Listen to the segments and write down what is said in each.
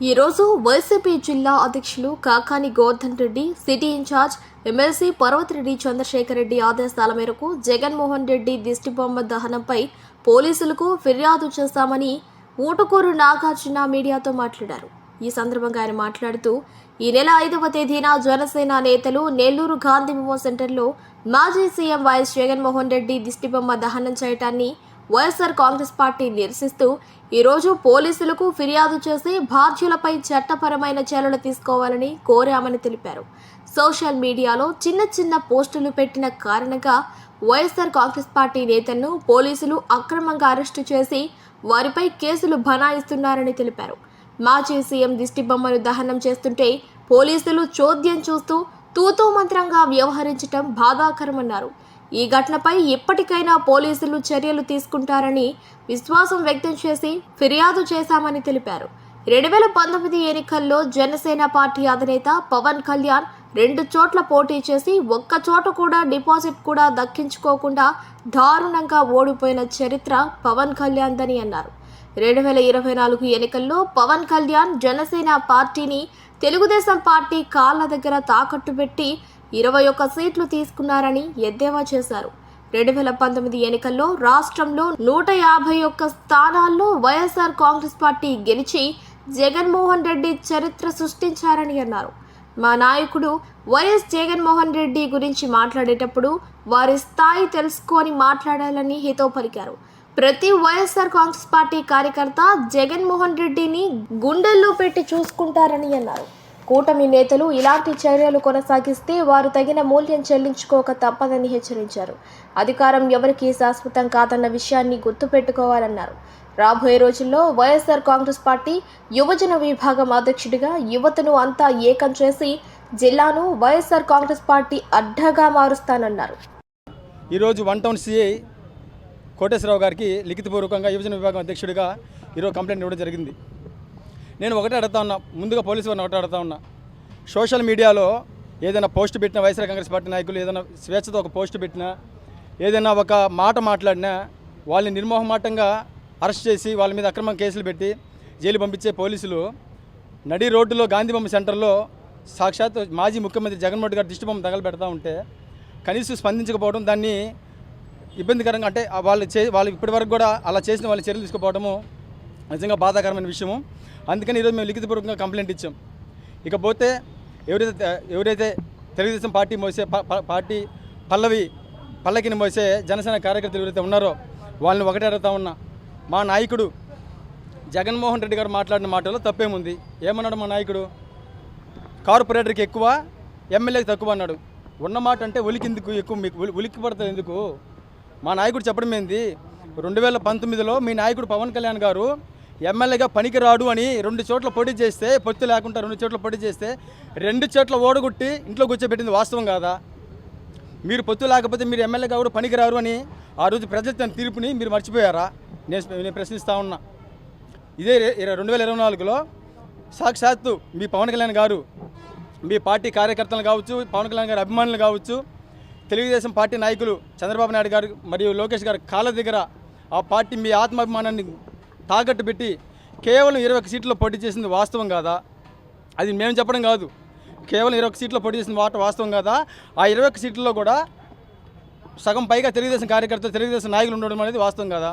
ఈరోజు వైసీపీ జిల్లా అధ్యక్షులు Kakani Govardhan Reddy city incharge MLC Parvathareddy Chandrasekhar Reddy ఆదేశాల మేరకు జగన్మోహన్ రెడ్డి దిష్టిబొమ్మ దహనంపై పోలీసులకు ఫిర్యాదు చేస్తామని ఊటుకూరు నాగార్జున మీడియాతో మాట్లాడారు. ఈ సందర్భంగా ఆయన మాట్లాడుతూ ఈ నెల ఐదవ తేదీన జనసేన నేతలు నెల్లూరు గాంధీ మెమో సెంటర్లో మాజీ సీఎం వైఎస్ జగన్మోహన్ రెడ్డి దిష్టిబొమ్మ దహనం చేయటాన్ని వైఎస్ఆర్ కాంగ్రెస్ పార్టీ నిరసిస్తూ ఈరోజు పోలీసులకు ఫిర్యాదు చేసి బాధ్యులపై చట్టపరమైన చర్యలు తీసుకోవాలని కోరామని తెలిపారు. సోషల్ మీడియాలో చిన్న చిన్న పోస్టులు పెట్టిన కారణంగా వైఎస్ఆర్ కాంగ్రెస్ పార్టీ నేతలను పోలీసులు అక్రమంగా అరెస్టు చేసి వారిపై కేసులు బనాయిస్తున్నారని తెలిపారు. మాజీ సీఎం దిష్టిబొమ్మను దహనం చేస్తుంటే పోలీసులు చోద్యం చూస్తూ తూతూ మంత్రంగా వ్యవహరించటం బాధాకరమన్నారు. ఈ ఘటనపై ఇప్పటికైనా పోలీసులు చర్యలు తీసుకుంటారని విశ్వాసం వ్యక్తం చేసి ఫిర్యాదు చేశామని తెలిపారు. రెండు వేల పంతొమ్మిది ఎన్నికల్లో జనసేన పార్టీ అధినేత పవన్ కళ్యాణ్ రెండు చోట్ల పోటీ చేసి ఒక్క చోట కూడా డిపాజిట్ కూడా దక్కించుకోకుండా దారుణంగా ఓడిపోయిన చరిత్ర పవన్ కళ్యాణ్దని అన్నారు. రెండు వేల ఇరవై నాలుగు ఎన్నికల్లో పవన్ కళ్యాణ్ జనసేన పార్టీని తెలుగుదేశం పార్టీ కాళ్ళ దగ్గర తాకట్టు పెట్టి ఇరవై ఒక్క సీట్లు తీసుకున్నారని ఎద్దేవా చేశారు. రెండు వేల పంతొమ్మిది ఎన్నికల్లో రాష్ట్రంలో నూట యాభై ఒక్క స్థానాల్లో వైఎస్ఆర్ కాంగ్రెస్ పార్టీ గెలిచి జగన్మోహన్ రెడ్డి చరిత్ర సృష్టించారని అన్నారు. మా నాయకుడు వైఎస్ జగన్మోహన్ రెడ్డి గురించి మాట్లాడేటప్పుడు వారి స్థాయి తెలుసుకొని మాట్లాడాలని హితో పలికారు. ప్రతి వైఎస్ఆర్ కాంగ్రెస్ పార్టీ కార్యకర్త జగన్మోహన్ రెడ్డిని గుండెల్లో పెట్టి చూసుకుంటారని అన్నారు. కూటమి నేతలు ఇలాంటి చర్యలు కొనసాగిస్తే వారు తగిన మూల్యం చెల్లించుకోక తప్పదని హెచ్చరించారు. అధికారం ఎవరికీ శాశ్వతం కాదన్న విషయాన్ని గుర్తుపెట్టుకోవాలన్నారు. రాబోయే రోజుల్లో వైఎస్ఆర్ కాంగ్రెస్ పార్టీ యువజన విభాగం అధ్యక్షుడిగా యువతను అంతా ఏకం చేసి జిల్లాను వైఎస్ఆర్ కాంగ్రెస్ పార్టీ అడ్డగా మారుస్తానన్నారు. ఈరోజు వన్ టౌన్ సిఐ కోటేశ్వరరావు గారికి లిఖితపూర్వకంగా యువజన విభాగం అధ్యక్షుడిగా ఈరోజు కంప్లైంట్ ఇవ్వడం జరిగింది. నేను ఒకటే అడుగుతా ఉన్నా ముందుగా పోలీసు వారిని ఒకటే అడుగుతా ఉన్నా. సోషల్ మీడియాలో ఏదైనా పోస్ట్ పెట్టిన వైఎస్ఆర్ కాంగ్రెస్ పార్టీ నాయకులు ఏదైనా స్వేచ్ఛతో ఒక పోస్ట్ పెట్టినా ఏదైనా ఒక మాట మాట్లాడినా వాళ్ళని నిర్మోహమాటంగా అరెస్ట్ చేసి వాళ్ళ మీద అక్రమం కేసులు పెట్టి జైలు పంపించే పోలీసులు నడి రోడ్డులో గాంధీబొమ్మ సెంటర్లో సాక్షాత్ మాజీ ముఖ్యమంత్రి జగన్మోహన్ గారు దిష్టిబొమ్మ తగలబెడతా ఉంటే కనీసం స్పందించకపోవడం దాన్ని ఇబ్బందికరంగా అంటే వాళ్ళు చే వాళ్ళు ఇప్పటివరకు కూడా అలా చేసిన వాళ్ళు చర్యలు తీసుకోపోవడము నిజంగా బాధాకరమైన విషయము. అందుకని ఈరోజు మేము లిఖితపూర్వకంగా కంప్లైంట్ ఇచ్చాం. ఇకపోతే ఎవరైతే ఎవరైతే తెలుగుదేశం పార్టీ మోసే పార్టీ పల్లవి పల్లకిని మోసే జనసేన కార్యకర్తలు ఎవరైతే ఉన్నారో వాళ్ళని ఒకటే అడుగుతా ఉన్నా. మా నాయకుడు జగన్మోహన్ రెడ్డి గారు మాట్లాడిన మాటలో తప్పేముంది? ఏమన్నాడు మా నాయకుడు? కార్పొరేటర్కి ఎక్కువ ఎమ్మెల్యేకి తక్కువ అన్నాడు. ఉన్న మాట అంటే ఉలికిందుకు ఎక్కువ మీకు? ఉలి- ఉలిక్కి పడుతుంది ఎందుకు? మా నాయకుడు చెప్పడం ఏంది? రెండు వేల పంతొమ్మిదిలో మీ నాయకుడు పవన్ కళ్యాణ్ గారు ఎమ్మెల్యేగా పనికిరాడు అని రెండు చోట్ల పోటీ చేస్తే పొత్తు లేకుండా రెండు చోట్ల పోటీ చేస్తే రెండు చోట్ల ఓడగొట్టి ఇంట్లో కూర్చోబెట్టింది వాస్తవం కాదా? మీరు పొత్తు లేకపోతే మీరు ఎమ్మెల్యేగా కూడా పనికిరారు అని ఆ రోజు ప్రజలు తన తీర్పుని మీరు మర్చిపోయారా? నేను నేను ప్రశ్నిస్తా ఉన్నా. ఇదే రెండు వేల ఇరవై నాలుగులో సాక్షాత్తు మీ పవన్ కళ్యాణ్ గారు మీ పార్టీ కార్యకర్తలు కావచ్చు పవన్ కళ్యాణ్ గారి అభిమానులు కావచ్చు తెలుగుదేశం పార్టీ నాయకులు చంద్రబాబు నాయుడు గారు మరియు లోకేష్ గారు కాళ్ళ దగ్గర ఆ పార్టీ మీ ఆత్మాభిమానాన్ని తాకట్టు పెట్టి కేవలం ఇరవై ఒక్క సీట్లో పోటీ చేసింది వాస్తవం కాదా? అది మేము చెప్పడం కాదు. కేవలం ఇరవై ఒక్క సీట్లో పోటీ చేసిన మాట వాస్తవం కాదా? ఆ ఇరవై సీట్లలో కూడా సగం పైగా తెలుగుదేశం కార్యకర్తలు తెలుగుదేశం నాయకులు ఉండడం అనేది వాస్తవం కదా?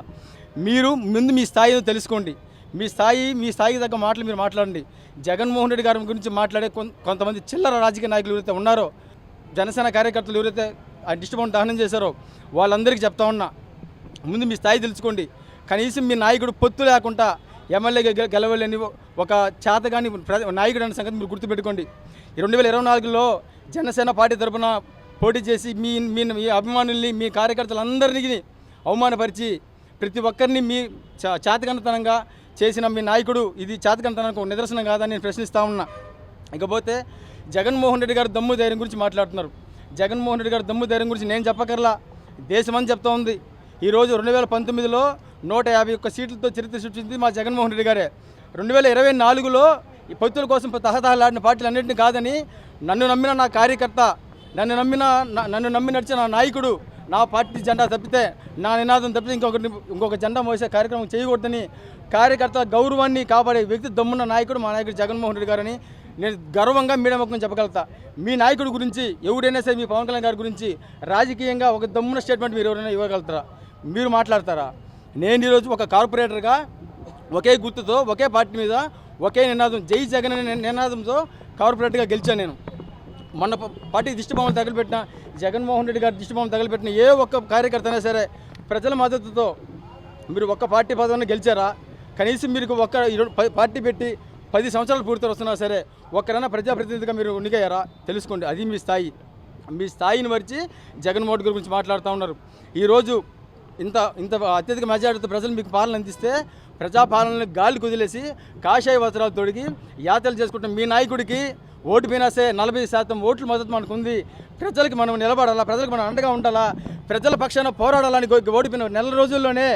మీరు ముందు మీ స్థాయిని తెలుసుకోండి. మీ స్థాయి మీ స్థాయికి తగ్గ మాటలు మీరు మాట్లాడండి. జగన్మోహన్ రెడ్డి గారి గురించి మాట్లాడే కొంతమంది చిల్లర రాజకీయ నాయకులు ఎవరైతే ఉన్నారో జనసేన కార్యకర్తలు ఎవరైతే ఆ డిస్ట్రిబ్యూట్ దహనం చేశారో వాళ్ళందరికీ చెప్తా ఉన్నా. ముందు మీ స్థాయి తెలుసుకోండి. కనీసం మీ నాయకుడు పొత్తు లేకుండా ఎమ్మెల్యేగా గెలవలేని ఒక చేతగాని ప్ర- నాయకుడు అనే సంగతి మీరు గుర్తుపెట్టుకోండి. రెండు వేల ఇరవై నాలుగులో జనసేన పార్టీ తరఫున పోటీ చేసి మీ మీ మీ అభిమానుల్ని మీ కార్యకర్తలందరినీ అవమానపరిచి ప్రతి ఒక్కరిని మీ చా- చేసిన మీ నాయకుడు ఇది చేతకనతనానికి ఒక నిదర్శనం కాదని నేను ప్రశ్నిస్తా ఉన్నా. ఇకపోతే జగన్మోహన్ రెడ్డి గారు దమ్ము ధైర్యం గురించి మాట్లాడుతున్నారు. జగన్మోహన్ రెడ్డి గారు దమ్ము ధైర్యం గురించి నేను చెప్పకర్లా దేశమని చెప్తా ఉంది. ఈరోజు రెండు వేల పంతొమ్మిదిలో నూట యాభై ఒక్క సీట్లతో చరిత్ర సృష్టించింది మా జగన్మోహన్ రెడ్డి గారే. రెండు వేల ఇరవై నాలుగులో ఈ పొత్తుల కోసం తహతహలాడిన పార్టీలు అన్నింటినీ కాదని నన్ను నమ్మిన నా కార్యకర్త నన్ను నమ్మిన నన్ను నమ్మి నడిచిన నా నాయకుడు నా పార్టీ జెండా తప్పితే నా నినాదం తప్పితే ఇంకొకటి ఇంకొక జెండా మోసే కార్యక్రమం చేయకూడదని కార్యకర్త గౌరవాన్ని కాపాడే వ్యక్తి దమ్మున్న నాయకుడు మా నాయకుడు జగన్మోహన్ రెడ్డి గారని నేను గర్వంగా మీడియా ముఖం చెప్పగలుగుతా. మీ నాయకుడి గురించి ఎవరైనా సరే మీ పవన్ కళ్యాణ్ గారి గురించి రాజకీయంగా ఒక దమ్మున స్టేట్మెంట్ మీరు ఎవరైనా ఇవ్వగలుగుతారా? మీరు మాట్లాడతారా? నేను ఈరోజు ఒక కార్పొరేటర్గా ఒకే గుర్తుతో ఒకే పార్టీ మీద ఒకే నినాదం జై జగన్ అనే నినాదంతో కార్పొరేటర్గా గెలిచాను నేను. మొన్న పార్టీ దిష్టిబొమ్మలు తగలబెట్టిన జగన్మోహన్ రెడ్డి గారి దిష్టిబొమ్మలు తగలబెట్టిన ఏ ఒక్క కార్యకర్త అయినా సరే ప్రజల మద్దతుతో మీరు ఒక్క పార్టీ పదవిని గెలిచారా? కనీసం మీరు ఒక్క పార్టీ పెట్టి పది సంవత్సరాలు పూర్తి వస్తున్నా సరే ఒక్కరైనా ప్రజాప్రతినిధిగా మీరు ఉనికయ్యారా తెలుసుకోండి. అది మీ స్థాయి. మీ స్థాయిని మరిచి జగన్మోహన్ గురించి మాట్లాడుతూ ఉన్నారు. ఈరోజు ఇంత ఇంత అత్యధిక మెజారిటీతో ప్రజలు మీకు పాలన అందిస్తే ప్రజాపాలనని గాలి కుదిలేసి కాషాయ వస్త్రాలు తొడిగి యాత్రలు చేసుకుంటున్న మీ నాయకుడికి ఓటు మీనాసే నలభై శాతం ఓట్లు మద్దతు మనకు ఉంది ప్రజలకు మనం నిలబడాలా? ప్రజలకు మనం అండగా ఉండాలా? ప్రజల పక్షాన పోరాడాలని ఓటు ఓడిపోయిన నెల రోజుల్లోనే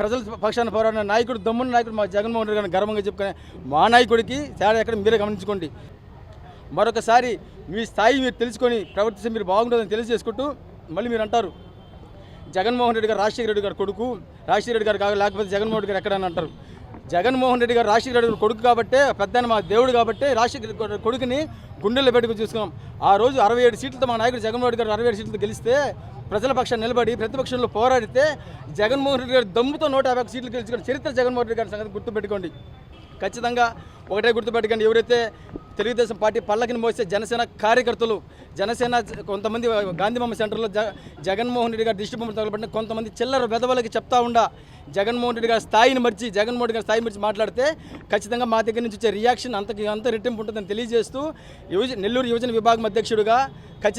ప్రజల పక్షాన పోరాడిన నాయకుడు దమ్మున్న నాయకుడు మా జగన్మోహన్ రెడ్డి గారిని గర్వంగా చెప్పుకునే మా నాయకుడికి తేడా ఎక్కడ మీరే గమనించుకోండి. మరొకసారి మీ స్థాయి మీరు తెలుసుకొని ప్రవర్తిస్తే మీరు బాగుంటుందని తెలియజేసుకుంటూ మళ్ళీ మీరు అంటారు. జగన్మోహన్ రెడ్డి గారు రాజశేఖర రెడ్డి గారు కొడుకు. రాజశేఖర రెడ్డి గారు కాదు లేకపోతే జగన్మోహన్ రెడ్డి గారు ఎక్కడని అంటారు. జగన్మోహన్ రెడ్డి గారు రాజశేఖర రెడ్డి గారు కొడుకు కాబట్టి పెద్ద మా దేవుడు కాబట్టి రాజశేఖర రెడ్డి కొడుకుని గుండెల్లో పెట్టుకుని చూసుకున్నాం. ఆ రోజు అరవై ఏడు సీట్లతో మా నాయకుడు జగన్మోహన్ రెడ్డి గారు అరవై ఏడు సీట్లతో గెలిస్తే ప్రజల పక్షాన్ని నిలబడి ప్రతిపక్షంలో పోరాడితే జగన్మోహన్ రెడ్డి గారు దమ్ముతో నూట యాభై సీట్లు గెలుచుకున్న చరిత్ర జగన్మోహన్ రెడ్డి గారి సంగతి గుర్తుపెట్టుకోండి. ఖచ్చితంగా ఒకటే గుర్తుపెట్టుకోండి ఎవరైతే తెలుగుదేశం పార్టీ పల్లకిని మోసే జనసేన కార్యకర్తలు జనసేన కొంతమంది గాంధీబొమ్మ సెంటర్లో జ జగన్మోహన్ రెడ్డి గారి దిష్టిబొమ్మ తగలబడిన కొంతమంది చిల్లర వెధవలకి చెప్తా ఉండా జగన్మోహన్ రెడ్డి గారి స్థాయిని మర్చి జగన్మోహన్ రెడ్డి గారి స్థాయి మర్చి మాట్లాడితే ఖచ్చితంగా మా దగ్గర నుంచి వచ్చే రియాక్షన్ అంతకి అంత రెట్టింపు ఉంటుందని తెలియజేస్తూ యువజ నెల్లూరు యువజన విభాగం అధ్యక్షుడిగా ఖచ్చితంగా